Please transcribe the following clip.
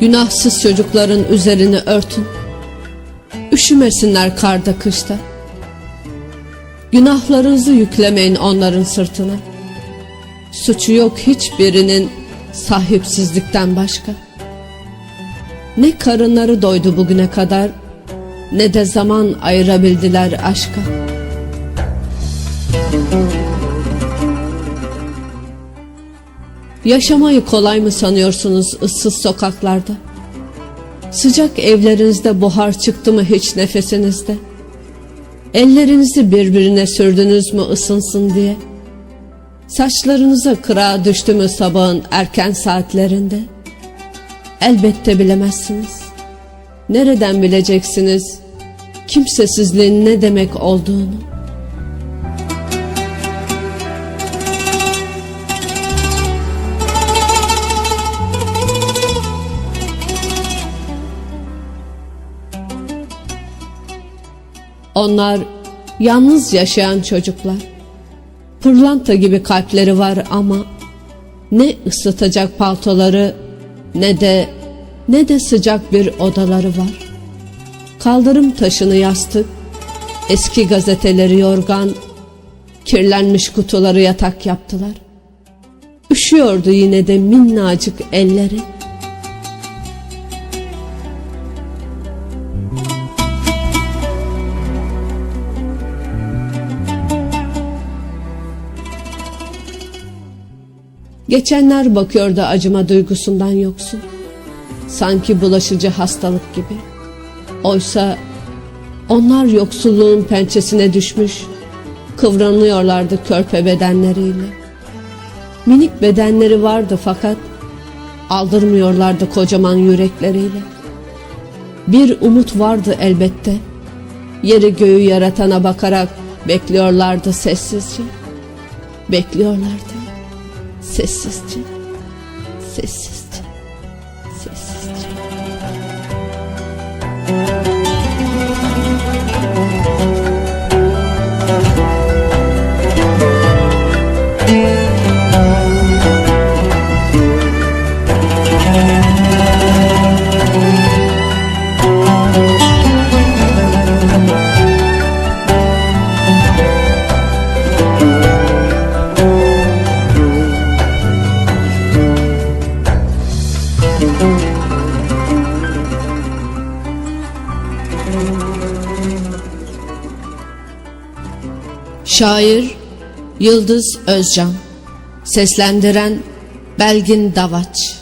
Günahsız çocukların üzerini örtün. Üşümesinler karda kışta. Günahlarınızı yüklemeyin onların sırtına. Suçu yok hiçbirinin sahipsizlikten başka. Ne karınları doydu bugüne kadar ne de zaman ayırabildiler aşka. Yaşamayı kolay mı sanıyorsunuz ıssız sokaklarda? Sıcak evlerinizde buhar çıktı mı hiç nefesinizde? Ellerinizi birbirine sürdünüz mü ısınsın diye? Saçlarınıza kıra düştü mü sabahın erken saatlerinde? Elbette bilemezsiniz. Nereden bileceksiniz kimsesizliğin ne demek olduğunu? Onlar yalnız yaşayan çocuklar. Pırlanta gibi kalpleri var ama ne ısıtacak paltoları ne de ne de sıcak bir odaları var. Kaldırım taşını yastık, eski gazeteleri yorgan, kirlenmiş kutuları yatak yaptılar. Üşüyordu yine de minnacık elleri. Geçenler bakıyordu acıma duygusundan yoksun. Sanki bulaşıcı hastalık gibi. Oysa onlar yoksulluğun pençesine düşmüş, kıvranıyorlardı körpe bedenleriyle. Minik bedenleri vardı fakat aldırmıyorlardı kocaman yürekleriyle. Bir umut vardı elbette. Yeri göğü yaratana bakarak bekliyorlardı sessizce. Bekliyorlardı. Sessizce, sessizce, sessizce. Şair Yıldız Özcan Seslendiren Belgin Davaç